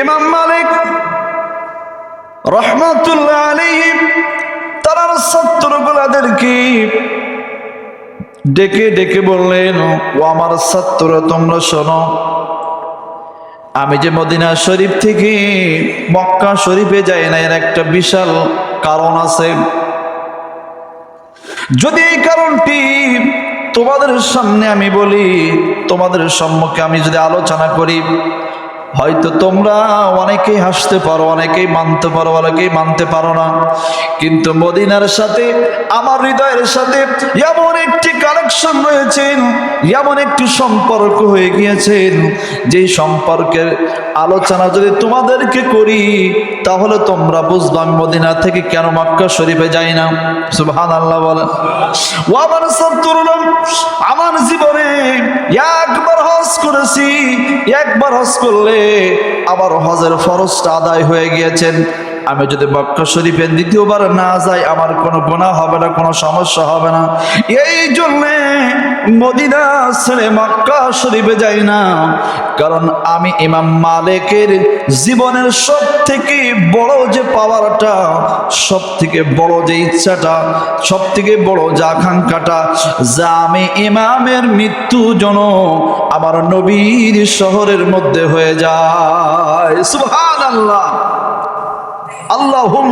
ইমাম মালিক রহমতুল্লাহ আলাইহি তার ছাত্রগুলাদেরকে ডেকে ডেকে বললেন, ও আমার ছাত্র তোমরা শোনো, আমি যে মদিনা শরীফ থেকে মক্কা শরীফে যাই না, এর একটা বিশাল কারণ আছে। যদি এই কারণটি তোমাদের সামনে আমি বলি, তোমাদের সম্মুখে আমি যদি আলোচনা করি হয়তো তোমরা অনেকেই হাসতে পারো, অনেকেই মানতে পারো, অনেকেই মানতে পারো না। কিন্তু মদিনার সাথে, আমার হৃদয়ের সাথে এমন একটি কানেকশন রয়েছেন এমন একটি সম্পর্ক হয়ে গিয়েছেন যেই সম্পর্কের আলোচনা যদি তোমাদেরকে করি, তাহলে তোমরা বুঝবা মদিনা থেকে কেন মক্কা শরীফে যাই না। সুবহান আল্লাহ বলে ও আমার সত্তরুলম আমার জীবনে একবার হজ করেছি, একবার হজ করলে আবার হজের ফরজটা আদায় হয়ে গিয়েছেন। আমি যদি মক্কা শরীফে দ্বিতীয়বার না যাই, আমার কোনো গুণা হবে না, কোনো সমস্যা হবে না। এই জন্যে মদিনা ছেড়ে মক্কা শরীফে যাই না। কারণ আমি ইমাম মালিকের জীবনের সব থেকে বড় যে পাওয়ারটা সব থেকে বড় যে ইচ্ছাটা সব থেকে বড় যে আকাঙ্ক্ষাটা, যা আমি ইমামের মৃত্যু জন আমার নবীর শহরের মধ্যে হয়ে যায়। সুবহান আল্লাহ আল্লাহুম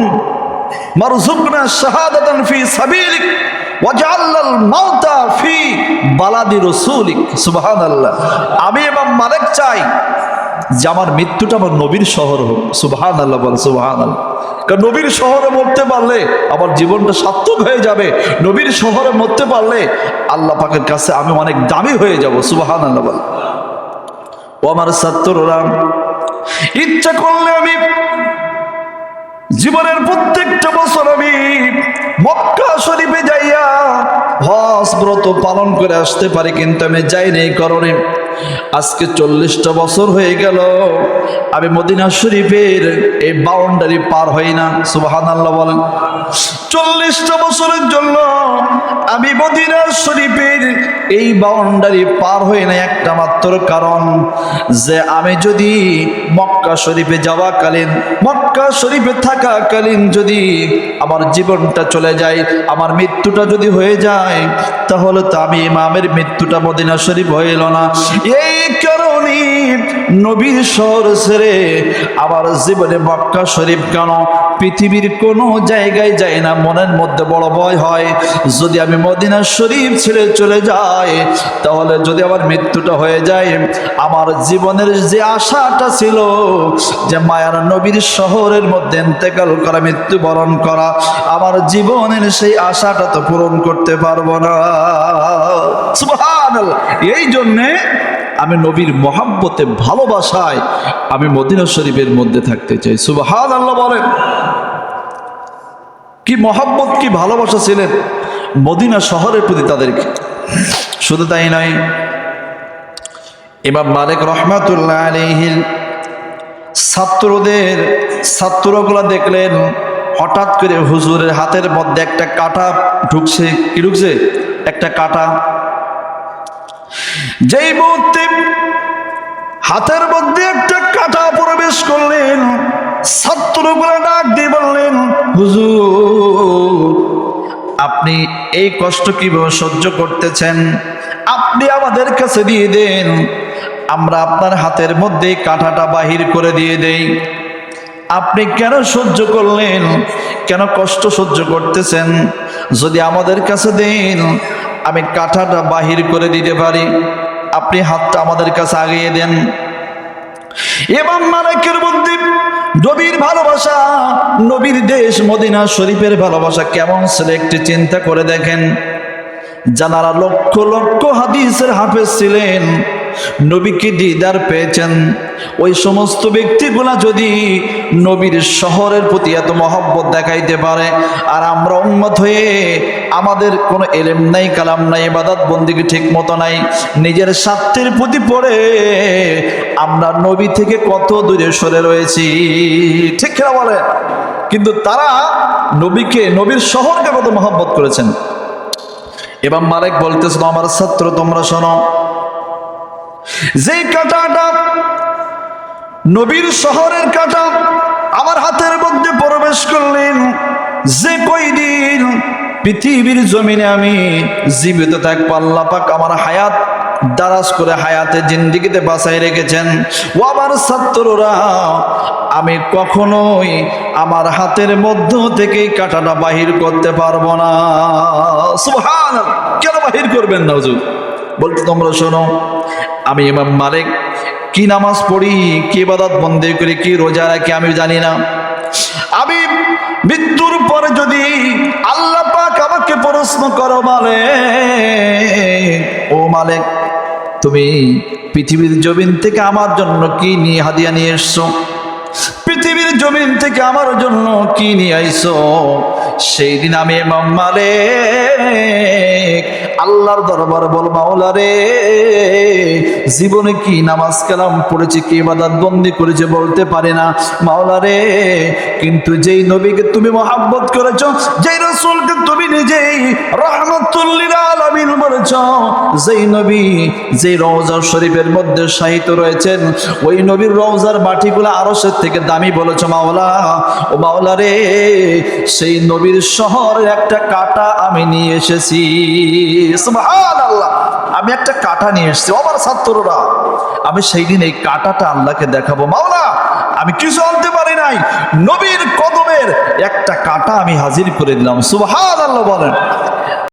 মারজুকনা শাহাদাতান ফি সাবিলিক ওয়াজআলাল মাউতা ফি বালাদি রাসূলিক, সুবহানাল্লাহ। আমি ইমাম মালিক চাই যে আমার মৃত্যুটা আমার নবীর শহর হোক, সুবহানাল্লাহ বল, সুবহানাল্লাহ। কারণ নবীর শহরে মরতে পারলে আমার জীবনটা সার্থক হয়ে যাবে। নবীর শহরে মরতে পারলে আল্লাহ পাকের কাছে আমি অনেক দামি হয়ে যাব, সুবহানাল্লাহ বল। ও আমার সত্তর রাম ইচ্ছা করলে আমি জীবনের প্রত্যেকটা বছর আমি মক্কা শরীফে ব্রত পালন করে আসতে পারি কিন্তু আমি যাই নেই কারণে। আজকে চল্লিশটা বছর হয়ে গেল। আমি মদিনা শরীফের এই বাউন্ডারি পার হই না সুবাহান আল্লাহ বলেন। চল্লিশটা বছরের জন্য আমি মদিনা শরীফের এই বাউন্ডারি পার হই না একটা মাত্র কারণ, যে আমি যদি মক্কা শরীফে যাওয়াকালীন, মক্কা শরীফে থাকাকালীন যদি আমার জীবনটা চলে যায়, আমার মৃত্যুটা যদি হয়ে যায়, তাহলে তো আমি ইমামের মৃত্যুটা মদিনা শরীফ হইল না। এই কারণে নবীর শহর ছেড়ে আবার জীবনে মক্কা শরীফ কেন পৃথিবীর কোনো জায়গায় যাই না, মনের মধ্যে বড় ভয় হয় যদি আমি মদিনা শরীফ ছেড়ে চলে যাই, তাহলে যদি আমার মৃত্যুটা হয়ে যায়, আমার জীবনের যে আশাটা ছিল যে মায়ার নবীর শহরের মধ্যে ইন্তেকাল করা, মৃত্যুবরণ করা, আমার জীবনের সেই আশাটা তো পূরণ করতে পারব না। এই জন্যে আমি নবীর মহাব্বতে ভালোবাসায় আমি মদিনা শরীফের মধ্যে থাকতে চাই। সুবহান আল্লাহ বলেন। কি মহাব্বত, কি ভালোবাসা ছিলেন মদিনা শহরের প্রতি তাদেরকে। শুধু তাই নয় এবার মালিক রহমাতুল্লাহ ছাত্রদের, ছাত্রগুলা দেখলেন, হঠাৎ করে হুজুরের হাতের মধ্যে একটা কাটা ঢুকছে। কি ঢুকছে? একটা কাটা। যেই মুহূর্তে হাতের মধ্যে একটা কাটা প্রবেশ করলেন, ছাত্রগুলা ডাক দিয়ে বললেন, হুজুর, আপনি এই কষ্ট কীভাবে সহ্য করতেছেন? আপনি আমাদের কাছে দিয়ে দেন, আমরা আপনার হাতের মধ্যে কাঁটাটা বাহির করে দিয়ে দেই। আপনি কেন সহ্য করলেন? কেন কষ্ট সহ্য করতেছেন? যদি আমাদের কাছে দেন আমি কাঁটাটা বাহির করে দিতে পারি। আপনি হাতটা আমাদের কাছে আগিয়ে দেন। এবং মালিকের মধ্যে নবীর ভালোবাসা, নবীর দেশ মদিনা শরীফের ভালোবাসা কেমন ছিল একটি চিন্তা করে দেখেন। যারা লক্ষ লক্ষ হাদিসের হাফেজ ছিলেন। নবীকে দিদার পেয়েছেন। ওই সমস্ত ব্যক্তিগুলা যদি নবীর শহরের প্রতি এত মহব্বত দেখাইতে পারে, আর আমরা উন্মত হয়ে আমাদের কোনো এলেম নাই, কালাম নাই বাদাত বন্দিকে ঠিক মতো নাই, নিজের স্বার্থের প্রতি পড়ে আমরা নবী থেকে কত দূরে সরে রয়েছি। ঠিক খেলা বলে কিন্তু তারা নবীকে, নবীর শহরকে কত মহব্বত করেছেন। এবং মালিক বলতেছিল আমার ছাত্র, তোমরা শোনো যে কাঁটাটা নবীর শহরের কাটা, আমার হাতের মধ্যে প্রবেশ করলেন। যে কয়দিন পৃথিবীর জমিনে আমি জীবিত থাকব, আল্লাহ পাক আমার হায়াত দারাজ করে হায়াতে জিন্দিগিতে বাঁচাই রেখেছেন। ও আমার ছাত্ররা, আমি কখনোই আমার হাতের মধ্য থেকে কাঁটাটা বাহির করতে পারব না। সুবহান কেন বাহির করবেন না বলতে তোমরা শোনো আমি ইমাম মালিক, কি নামাজ পড়ি, কি বাদাত বন্দী করি, কি রোজা রাখি আমি জানি না। আমি মৃত্যুর পরে যদি আল্লাহ পাক আমাকে প্রশ্ন করো মালে, ও মালিক, তুমি পৃথিবীর জমিন থেকে আমার জন্য কি নিয়ে হাদিয়া নিয়ে এসছো? পৃথিবীর জমিন থেকে আমার জন্য কি নিয়ে আইছো সেই দিন আমি ইমাম মালিক আল্লাহর দরবার বল, মাওলা রে, জীবনে কি নামাজ কালাম পড়েছে, কি ইবাদত বন্দি করেছে বলতে পারে না। মাওলা রে, কিন্তু যেই নবীকে তুমি মহাব্বত করেছ, যেই রসুলকে তুমি নিজেই রহমতুল্লিল আলামিন বলেছ, যেই নবী যেই রওজা শরীফের মধ্যে সাহিত্য রয়েছেন, ওই নবীর রওজার বাটিগুলো আরশের থেকে দামি বলেছ, মাওলা। ও মাওলা রে, সেই নবীর শহরের একটা কাটা আমি নিয়ে এসেছি। সুবহানাল্লাহ। আমি একটা কাটা নিয়ে এসছি। আমার ছাত্ররা, আমি সেই দিন এই কাটাটা আল্লাহকে দেখাবো। মাওলা, আমি কিছু আনতে পারি নাই। নবীর কদমের একটা কাটা আমি হাজির করে দিলাম। সুবহানাল্লাহ বলেন।